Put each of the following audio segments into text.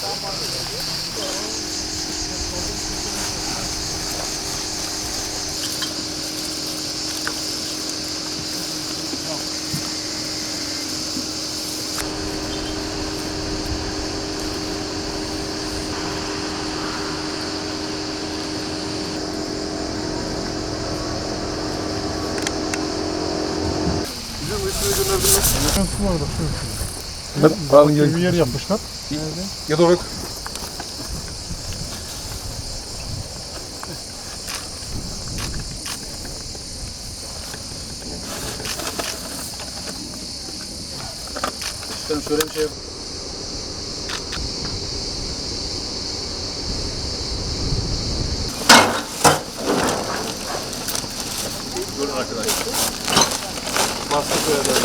Tamam. Var? Bir yer yapmışlar. Ya doğru. Ben şöyle bir şey Durun arkadaşlar. Bastı böyle.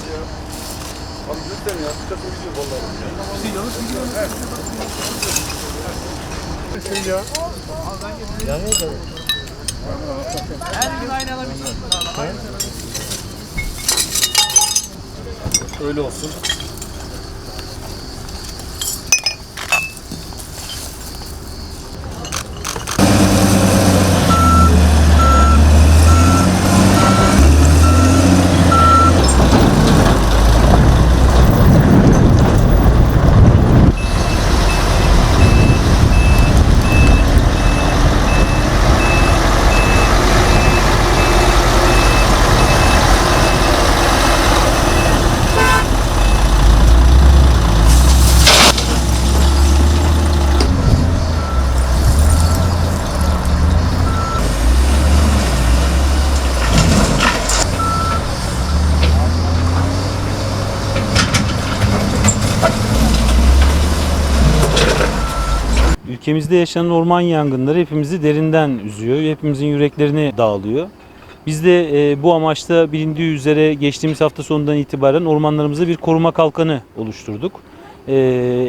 Ya? Abi lütfen ya. Sıkıntı bir şey vallahi. Şey yanlış biliyorum. Şey ya. Öyle olsun. Ülkemizde yaşanan orman yangınları hepimizi derinden üzüyor, hepimizin yüreklerini dağılıyor. Biz de e, bu amaçla bilindiği üzere geçtiğimiz hafta sonundan itibaren ormanlarımıza bir koruma kalkanı oluşturduk. E,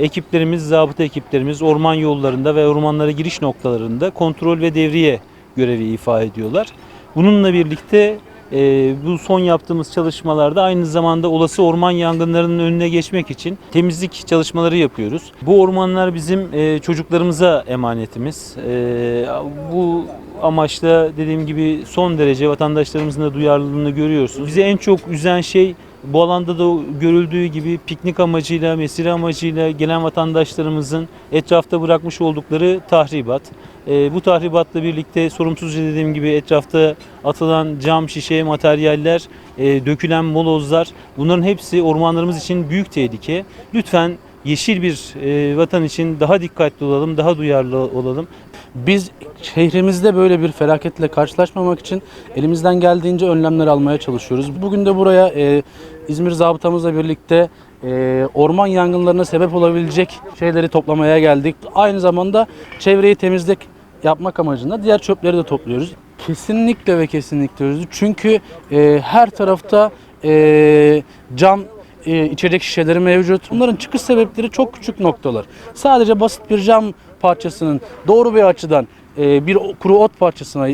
ekiplerimiz, zabıta ekiplerimiz orman yollarında ve ormanlara giriş noktalarında kontrol ve devriye görevi ifa ediyorlar. Bununla birlikte e, bu son yaptığımız çalışmalarda aynı zamanda olası orman yangınlarının önüne geçmek için temizlik çalışmaları yapıyoruz. Bu ormanlar bizim e, çocuklarımıza emanetimiz. E, bu amaçla dediğim gibi son derece vatandaşlarımızın da duyarlılığını görüyorsunuz. Bizi en çok üzen şey bu alanda da görüldüğü gibi piknik amacıyla, mesire amacıyla gelen vatandaşlarımızın etrafta bırakmış oldukları tahribat. Ee, bu tahribatla birlikte sorumsuzca dediğim gibi etrafta atılan cam, şişe, materyaller, e, dökülen molozlar bunların hepsi ormanlarımız için büyük tehlike. Lütfen yeşil bir e, vatan için daha dikkatli olalım, daha duyarlı olalım. Biz şehrimizde böyle bir felaketle karşılaşmamak için elimizden geldiğince önlemler almaya çalışıyoruz. Bugün de buraya e, İzmir zabıtamızla birlikte e, orman yangınlarına sebep olabilecek şeyleri toplamaya geldik. Aynı zamanda çevreyi temizlik yapmak amacında diğer çöpleri de topluyoruz. Kesinlikle ve kesinlikle özlü. Çünkü e, her tarafta e, cam e, içecek şişeleri mevcut. Bunların çıkış sebepleri çok küçük noktalar. Sadece basit bir cam parçasının doğru bir açıdan e, bir kuru ot parçasına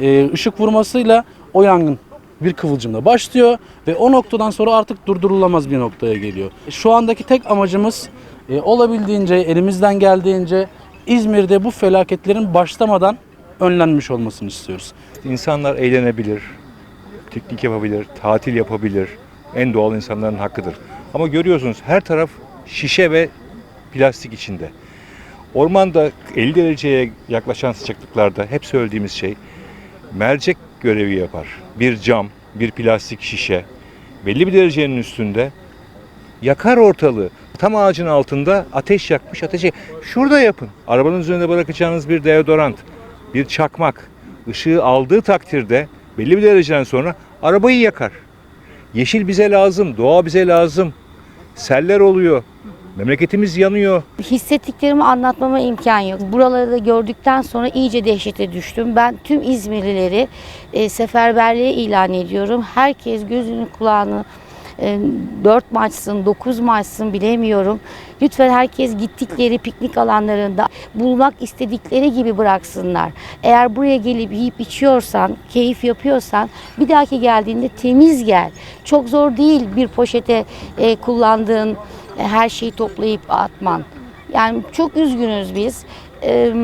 e, ışık vurmasıyla o yangın bir kıvılcımla başlıyor ve o noktadan sonra artık durdurulamaz bir noktaya geliyor. Şu andaki tek amacımız e, olabildiğince elimizden geldiğince İzmir'de bu felaketlerin başlamadan önlenmiş olmasını istiyoruz. İnsanlar eğlenebilir, piknik yapabilir, tatil yapabilir. En doğal insanların hakkıdır. Ama görüyorsunuz her taraf şişe ve plastik içinde. Ormanda 50 dereceye yaklaşan sıcaklıklarda hep söylediğimiz şey mercek görevi yapar. Bir cam, bir plastik şişe belli bir derecenin üstünde yakar ortalığı. Tam ağacın altında ateş yakmış ateşi. Şurada yapın. Arabanın üzerinde bırakacağınız bir deodorant, bir çakmak ışığı aldığı takdirde belli bir dereceden sonra arabayı yakar. Yeşil bize lazım, doğa bize lazım. Seller oluyor. Memleketimiz yanıyor. Hissettiklerimi anlatmama imkan yok. Buraları da gördükten sonra iyice dehşete düştüm. Ben tüm İzmirlileri e, seferberliğe ilan ediyorum. Herkes gözünü kulağını e, 4 maçsın, 9 maçsın bilemiyorum. Lütfen herkes gittikleri piknik alanlarında bulmak istedikleri gibi bıraksınlar. Eğer buraya gelip yiyip içiyorsan, keyif yapıyorsan bir dahaki geldiğinde temiz gel. Çok zor değil bir poşete e, kullandığın e, her şeyi toplayıp atman. Yani çok üzgünüz biz. Ee,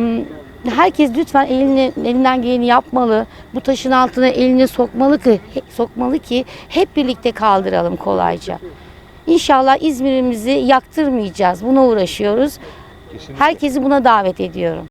Herkes lütfen elini, elinden geleni yapmalı. Bu taşın altına elini sokmalı ki, sokmalı ki hep birlikte kaldıralım kolayca. İnşallah İzmir'imizi yaktırmayacağız. Buna uğraşıyoruz. Herkesi buna davet ediyorum.